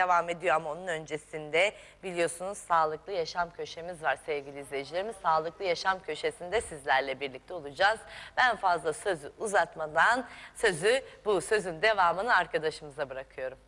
devam ediyor ama onun öncesinde biliyorsunuz sağlıklı yaşam köşemiz var sevgili izleyicilerimiz. Sağlıklı yaşam köşesinde sizlerle birlikte olacağız. Ben fazla sözü uzatmadan sözü bu sözün devamını arkadaşımıza bırakıyorum.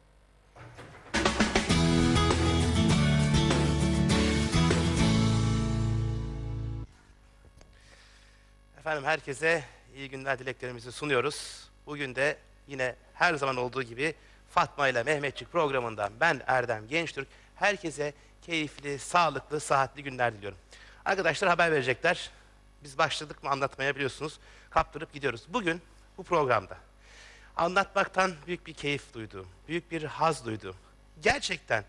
Efendim herkese iyi günler dileklerimizi sunuyoruz. Bugün de yine her zaman olduğu gibi Fatma ile Mehmetçik programından ben Erdem Gençtürk herkese keyifli, sağlıklı, sıhhatli günler diliyorum. Arkadaşlar haber verecekler. Biz başladık mı anlatmaya biliyorsunuz. Kaptırıp gidiyoruz. Bugün bu programda anlatmaktan büyük bir keyif duyduğum, büyük bir haz duyduğum, gerçekten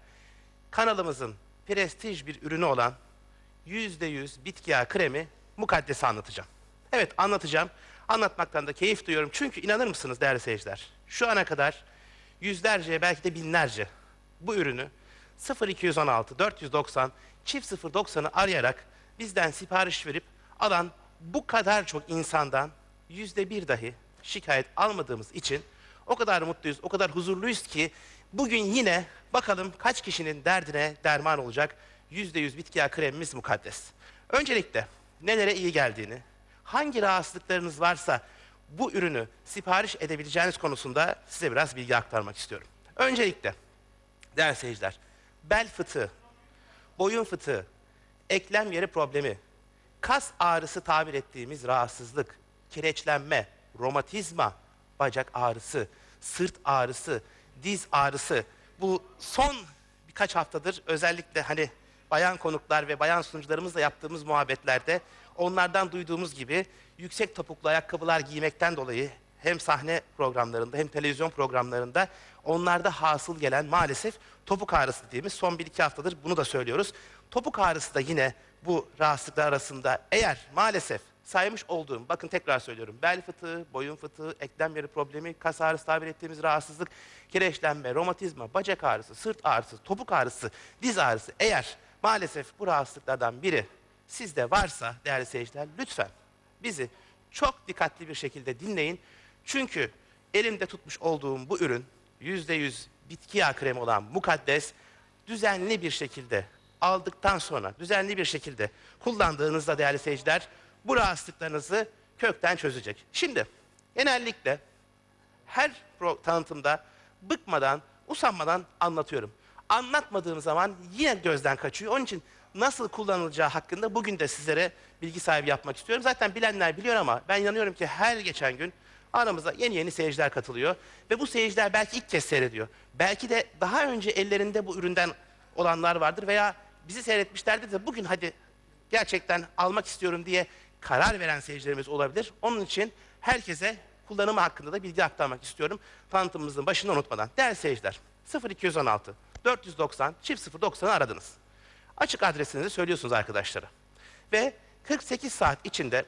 kanalımızın prestij bir ürünü olan %100 bitki yağı kremi mukaddesi anlatacağım. Evet anlatacağım. Anlatmaktan da keyif duyuyorum. Çünkü inanır mısınız değerli seyirciler? Şu ana kadar yüzlerce belki de binlerce bu ürünü 0216 490 çift 090'ı arayarak bizden sipariş verip alan bu kadar çok insandan yüzde bir dahi şikayet almadığımız için o kadar mutluyuz, o kadar huzurluyuz ki bugün yine bakalım kaç kişinin derdine derman olacak yüzde yüz bitki yağı kremimiz mukaddes. Öncelikle nelere iyi geldiğini, hangi rahatsızlıklarınız varsa bu ürünü sipariş edebileceğiniz konusunda size biraz bilgi aktarmak istiyorum. Öncelikle değerli seyirciler, bel fıtığı, boyun fıtığı, eklem yeri problemi, kas ağrısı tabir ettiğimiz rahatsızlık, kireçlenme, romatizma, bacak ağrısı, sırt ağrısı, diz ağrısı. Bu son birkaç haftadır özellikle hani bayan konuklar ve bayan sunucularımızla yaptığımız muhabbetlerde onlardan duyduğumuz gibi yüksek topuklu ayakkabılar giymekten dolayı hem sahne programlarında hem televizyon programlarında onlarda hasıl gelen maalesef topuk ağrısı dediğimiz son 1-2 haftadır bunu da söylüyoruz. Topuk ağrısı da yine bu rahatsızlıklar arasında eğer maalesef saymış olduğum, bakın tekrar söylüyorum, bel fıtığı, boyun fıtığı, eklem yeri problemi, kas ağrısı tabir ettiğimiz rahatsızlık, kireçlenme, romatizma, bacak ağrısı, sırt ağrısı, topuk ağrısı, diz ağrısı eğer maalesef bu rahatsızlıklardan biri sizde varsa değerli seyirciler lütfen bizi çok dikkatli bir şekilde dinleyin. Çünkü elimde tutmuş olduğum bu ürün %100 bitki yağı kremi olan mukaddes düzenli bir şekilde aldıktan sonra düzenli bir şekilde kullandığınızda değerli seyirciler bu rahatsızlıklarınızı kökten çözecek. Şimdi genellikle her tanıtımda bıkmadan, usanmadan anlatıyorum. Anlatmadığım zaman yine gözden kaçıyor. Onun için nasıl kullanılacağı hakkında bugün de sizlere bilgi sahibi yapmak istiyorum. Zaten bilenler biliyor ama ben inanıyorum ki her geçen gün aramıza yeni yeni seyirciler katılıyor. Ve bu seyirciler belki ilk kez seyrediyor. Belki de daha önce ellerinde bu üründen olanlar vardır veya bizi seyretmişlerdir de bugün hadi gerçekten almak istiyorum diye karar veren seyircilerimiz olabilir. Onun için herkese kullanımı hakkında da bilgi aktarmak istiyorum. Tanıtımımızın başını unutmadan. Değerli seyirciler 0216 490 çift 090'ı aradınız. Açık adresinizi söylüyorsunuz arkadaşlara. Ve 48 saat içinde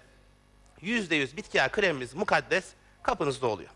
%100 bitki yağı kremimiz mukaddes kapınızda oluyor.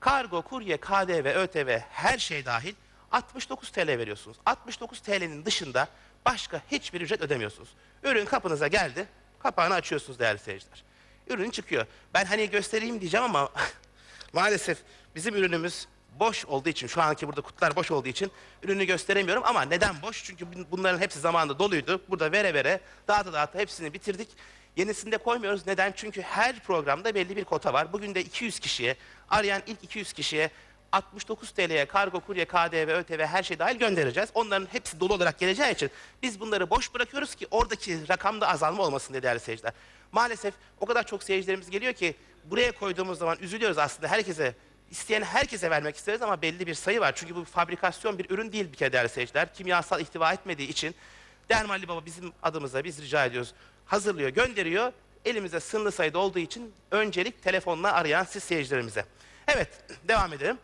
Kargo, kurye, KDV, ÖTV her şey dahil 69 TL veriyorsunuz. 69 TL'nin dışında başka hiçbir ücret ödemiyorsunuz. Ürün kapınıza geldi, kapağını açıyorsunuz değerli seyirciler. Ürün çıkıyor. Ben hani göstereyim diyeceğim ama maalesef bizim ürünümüz boş olduğu için, şu anki burada kutular boş olduğu için ürünü gösteremiyorum. Ama neden boş? Çünkü bun- bunların hepsi zamanında doluydu. Burada vere vere, dağıta dağıta hepsini bitirdik. Yenisini de koymuyoruz. Neden? Çünkü her programda belli bir kota var. Bugün de 200 kişiye, arayan ilk 200 kişiye 69 TL'ye kargo, kurye, KDV, ÖTV her şey dahil göndereceğiz. Onların hepsi dolu olarak geleceği için biz bunları boş bırakıyoruz ki oradaki rakamda azalma olmasın diye değerli seyirciler. Maalesef o kadar çok seyircilerimiz geliyor ki buraya koyduğumuz zaman üzülüyoruz aslında herkese. İsteyen herkese vermek isteriz ama belli bir sayı var. Çünkü bu fabrikasyon bir ürün değil bir kere değerli seyirciler. Kimyasal ihtiva etmediği için Dermali Baba bizim adımıza biz rica ediyoruz. Hazırlıyor, gönderiyor. Elimizde sınırlı sayıda olduğu için öncelik telefonla arayan siz seyircilerimize. Evet, devam edelim.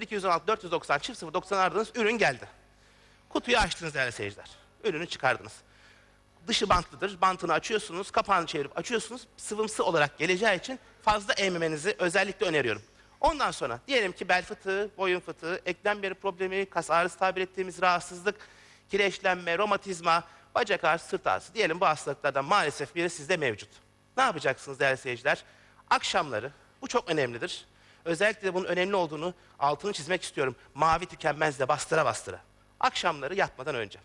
0216 490 çift 090 aradığınız ürün geldi. Kutuyu açtınız değerli seyirciler. Ürünü çıkardınız. Dışı bantlıdır. Bantını açıyorsunuz, kapağını çevirip açıyorsunuz. Sıvımsı olarak geleceği için fazla eğmemenizi özellikle öneriyorum. Ondan sonra diyelim ki bel fıtığı, boyun fıtığı, eklem yeri problemi, kas ağrısı tabir ettiğimiz rahatsızlık, kireçlenme, romatizma, bacak ağrısı, sırt ağrısı. Diyelim bu hastalıklardan maalesef biri sizde mevcut. Ne yapacaksınız değerli seyirciler? Akşamları, bu çok önemlidir. Özellikle de bunun önemli olduğunu altını çizmek istiyorum. Mavi tükenmez de bastıra bastıra. Akşamları yatmadan önce.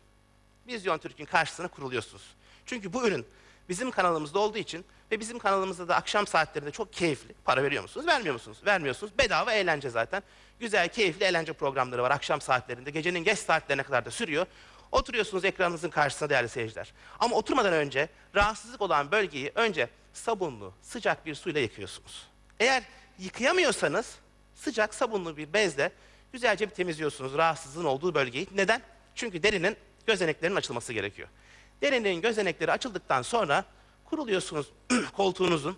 Vizyon Türk'ün karşısına kuruluyorsunuz. Çünkü bu ürün bizim kanalımızda olduğu için ve bizim kanalımızda da akşam saatlerinde çok keyifli. Para veriyor musunuz? Vermiyor musunuz? Vermiyorsunuz. Bedava eğlence zaten. Güzel, keyifli eğlence programları var akşam saatlerinde. Gecenin geç saatlerine kadar da sürüyor. Oturuyorsunuz ekranınızın karşısına değerli seyirciler. Ama oturmadan önce rahatsızlık olan bölgeyi önce sabunlu, sıcak bir suyla yıkıyorsunuz. Eğer yıkayamıyorsanız sıcak sabunlu bir bezle güzelce bir temizliyorsunuz rahatsızlığın olduğu bölgeyi. Neden? Çünkü derinin gözeneklerinin açılması gerekiyor. Derinin gözenekleri açıldıktan sonra kuruluyorsunuz koltuğunuzun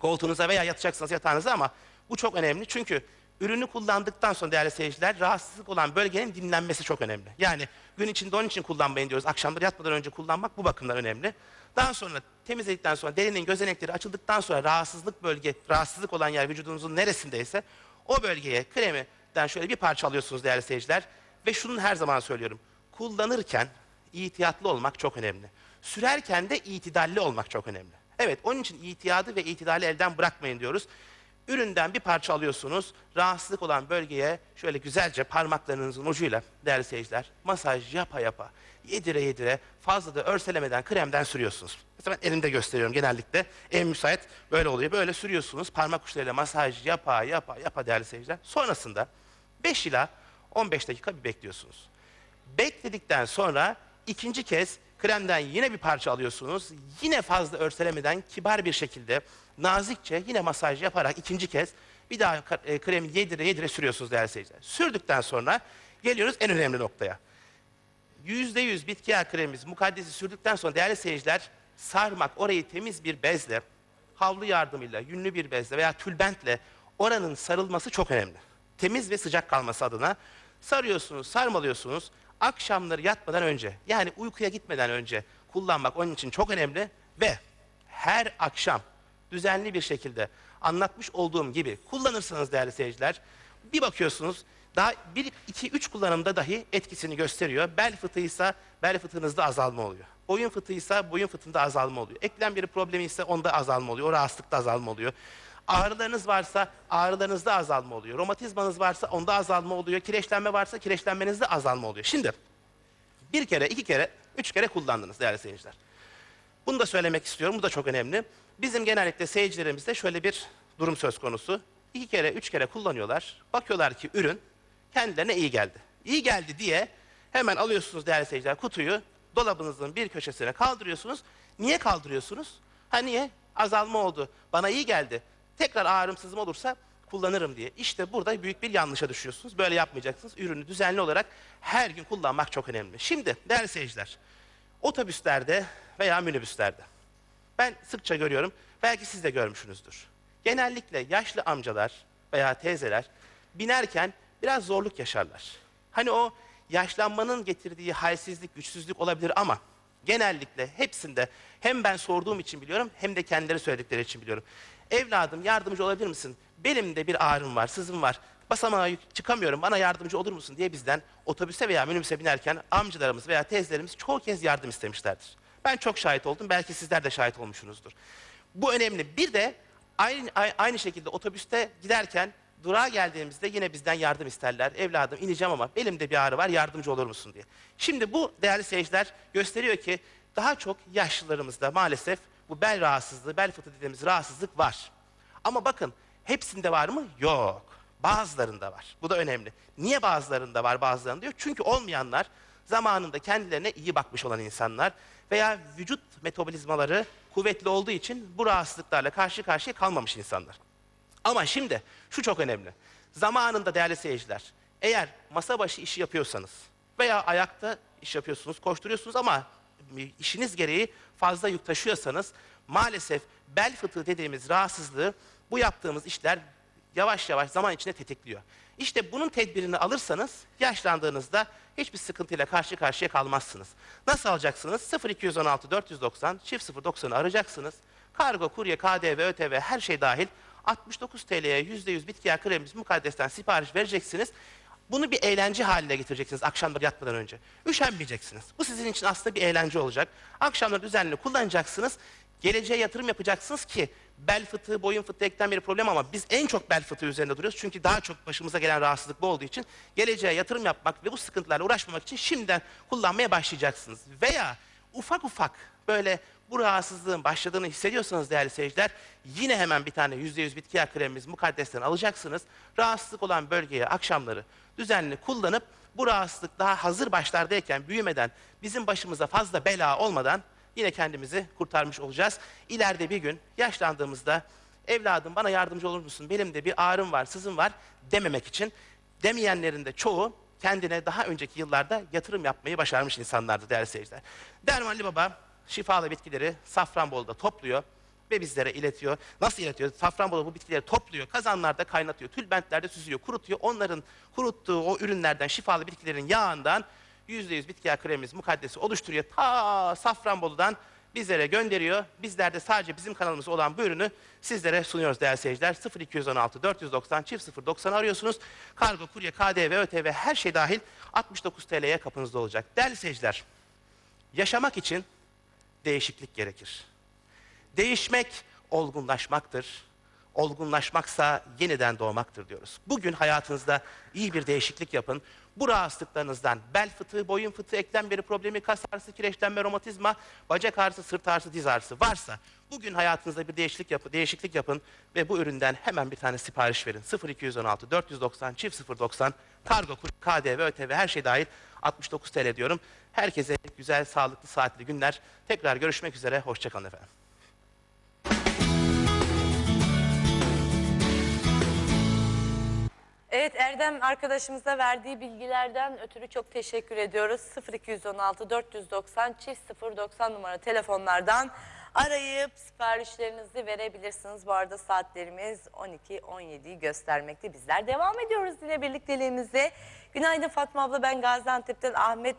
koltuğunuza veya yatacaksınız yatağınıza ama bu çok önemli çünkü ürünü kullandıktan sonra değerli seyirciler rahatsızlık olan bölgenin dinlenmesi çok önemli. Yani gün içinde onun için kullanmayın diyoruz. Akşamları yatmadan önce kullanmak bu bakımdan önemli. Daha sonra temizledikten sonra derinin gözenekleri açıldıktan sonra rahatsızlık bölge, rahatsızlık olan yer vücudunuzun neresindeyse o bölgeye kremiden şöyle bir parça alıyorsunuz değerli seyirciler. Ve şunu her zaman söylüyorum. Kullanırken ihtiyatlı olmak çok önemli. Sürerken de itidalli olmak çok önemli. Evet onun için itiyadı ve itidali elden bırakmayın diyoruz. Üründen bir parça alıyorsunuz. Rahatsızlık olan bölgeye şöyle güzelce parmaklarınızın ucuyla değerli seyirciler masaj yapa yapa yedire yedire fazla da örselemeden kremden sürüyorsunuz. Mesela ben elimde gösteriyorum genellikle. En müsait böyle oluyor. Böyle sürüyorsunuz. Parmak uçlarıyla masaj yapa yapa yapa değerli seyirciler. Sonrasında 5 ila 15 dakika bir bekliyorsunuz. Bekledikten sonra ikinci kez kremden yine bir parça alıyorsunuz. Yine fazla örselemeden kibar bir şekilde nazikçe yine masaj yaparak ikinci kez bir daha e, kremi yedire yedire sürüyorsunuz değerli seyirciler. Sürdükten sonra geliyoruz en önemli noktaya. Yüzde yüz bitki yağı kremimiz mukaddesi sürdükten sonra değerli seyirciler sarmak orayı temiz bir bezle, havlu yardımıyla, yünlü bir bezle veya tülbentle oranın sarılması çok önemli. Temiz ve sıcak kalması adına sarıyorsunuz, sarmalıyorsunuz. Akşamları yatmadan önce yani uykuya gitmeden önce kullanmak onun için çok önemli ve her akşam düzenli bir şekilde anlatmış olduğum gibi kullanırsanız değerli seyirciler bir bakıyorsunuz daha 1, 2, 3 kullanımda dahi etkisini gösteriyor. Bel fıtığıysa bel fıtığınızda azalma oluyor. Boyun fıtığıysa boyun fıtığında azalma oluyor. Eklem bir problemi ise onda azalma oluyor. O rahatsızlıkta azalma oluyor. Ağrılarınız varsa ağrılarınızda azalma oluyor. Romatizmanız varsa onda azalma oluyor. Kireçlenme varsa kireçlenmenizde azalma oluyor. Şimdi bir kere, iki kere, üç kere kullandınız değerli seyirciler. Bunu da söylemek istiyorum. Bu da çok önemli. Bizim genellikle seyircilerimizde şöyle bir durum söz konusu. İki kere, üç kere kullanıyorlar. Bakıyorlar ki ürün kendilerine iyi geldi. İyi geldi diye hemen alıyorsunuz değerli seyirciler kutuyu dolabınızın bir köşesine kaldırıyorsunuz. Niye kaldırıyorsunuz? Ha niye? Azalma oldu. Bana iyi geldi. Tekrar ağrım sızım olursa kullanırım diye. İşte burada büyük bir yanlışa düşüyorsunuz. Böyle yapmayacaksınız. Ürünü düzenli olarak her gün kullanmak çok önemli. Şimdi değerli seyirciler, otobüslerde veya minibüslerde ben sıkça görüyorum. Belki siz de görmüşsünüzdür. Genellikle yaşlı amcalar veya teyzeler binerken biraz zorluk yaşarlar. Hani o yaşlanmanın getirdiği halsizlik, güçsüzlük olabilir ama genellikle hepsinde hem ben sorduğum için biliyorum hem de kendileri söyledikleri için biliyorum. Evladım yardımcı olabilir misin? Benim bir ağrım var, sızım var. Basamağa çıkamıyorum, bana yardımcı olur musun diye bizden otobüse veya minibüse binerken amcalarımız veya teyzelerimiz çoğu kez yardım istemişlerdir. Ben çok şahit oldum, belki sizler de şahit olmuşsunuzdur. Bu önemli. Bir de aynı, ay- aynı şekilde otobüste giderken durağa geldiğimizde yine bizden yardım isterler. Evladım ineceğim ama belimde bir ağrı var yardımcı olur musun diye. Şimdi bu değerli seyirciler gösteriyor ki daha çok yaşlılarımızda maalesef bu bel rahatsızlığı, bel fıtığı dediğimiz rahatsızlık var. Ama bakın hepsinde var mı? Yok. Bazılarında var. Bu da önemli. Niye bazılarında var bazılarında diyor? Çünkü olmayanlar zamanında kendilerine iyi bakmış olan insanlar veya vücut metabolizmaları kuvvetli olduğu için bu rahatsızlıklarla karşı karşıya kalmamış insanlar. Ama şimdi şu çok önemli. Zamanında değerli seyirciler, eğer masa başı işi yapıyorsanız veya ayakta iş yapıyorsunuz, koşturuyorsunuz ama işiniz gereği fazla yük taşıyorsanız maalesef bel fıtığı dediğimiz rahatsızlığı bu yaptığımız işler yavaş yavaş zaman içinde tetikliyor. İşte bunun tedbirini alırsanız yaşlandığınızda hiçbir sıkıntıyla karşı karşıya kalmazsınız. Nasıl alacaksınız? 0216 490 çift 090'ı arayacaksınız. Kargo, kurye, KDV, ÖTV her şey dahil 69 TL'ye %100 bitki yağı kremimiz mukaddesten sipariş vereceksiniz. Bunu bir eğlence haline getireceksiniz akşamları yatmadan önce. Üşenmeyeceksiniz. Bu sizin için aslında bir eğlence olacak. Akşamları düzenli kullanacaksınız. Geleceğe yatırım yapacaksınız ki bel fıtığı, boyun fıtığı, eklem bir problem ama biz en çok bel fıtığı üzerinde duruyoruz. Çünkü daha çok başımıza gelen rahatsızlık bu olduğu için geleceğe yatırım yapmak ve bu sıkıntılarla uğraşmamak için şimdiden kullanmaya başlayacaksınız. Veya ufak ufak böyle bu rahatsızlığın başladığını hissediyorsanız değerli seyirciler yine hemen bir tane %100 bitki yağı kremimiz mukaddesten alacaksınız. Rahatsızlık olan bölgeye akşamları düzenli kullanıp bu rahatsızlık daha hazır başlardayken büyümeden bizim başımıza fazla bela olmadan yine kendimizi kurtarmış olacağız. İleride bir gün yaşlandığımızda evladım bana yardımcı olur musun? Benim de bir ağrım var, sızım var dememek için demeyenlerin de çoğu kendine daha önceki yıllarda yatırım yapmayı başarmış insanlardı değerli seyirciler. Dermanlı Baba şifalı bitkileri Safranbolu'da topluyor ve bizlere iletiyor. Nasıl iletiyor? Safranbolu bu bitkileri topluyor, kazanlarda kaynatıyor, tülbentlerde süzüyor, kurutuyor. Onların kuruttuğu o ürünlerden, şifalı bitkilerin yağından %100 bitki yağı kremimiz mukaddesi oluşturuyor. Ta Safranbolu'dan bizlere gönderiyor. Bizler de sadece bizim kanalımız olan bu ürünü sizlere sunuyoruz değerli seyirciler. 0216 490 çift 090 arıyorsunuz. Kargo, kurye, KDV, ÖTV her şey dahil 69 TL'ye kapınızda olacak. Değerli seyirciler, yaşamak için değişiklik gerekir. Değişmek olgunlaşmaktır. Olgunlaşmaksa yeniden doğmaktır diyoruz. Bugün hayatınızda iyi bir değişiklik yapın. Bu rahatsızlıklarınızdan bel fıtığı, boyun fıtığı, eklem beri problemi, kas ağrısı, kireçlenme, romatizma, bacak ağrısı, sırt ağrısı, diz ağrısı varsa bugün hayatınızda bir değişiklik yapın, değişiklik yapın ve bu üründen hemen bir tane sipariş verin. 0216 490 çift 090 kargo, KDV, ÖTV her şey dahil 69 TL diyorum. Herkese güzel, sağlıklı, saatli günler. Tekrar görüşmek üzere. Hoşçakalın efendim. Evet Erdem arkadaşımıza verdiği bilgilerden ötürü çok teşekkür ediyoruz. 0216 490 çift 090 numara telefonlardan arayıp siparişlerinizi verebilirsiniz. Bu arada saatlerimiz 12-17'yi göstermekte. Bizler devam ediyoruz yine birlikteliğimize. Günaydın Fatma abla ben Gaziantep'ten Ahmet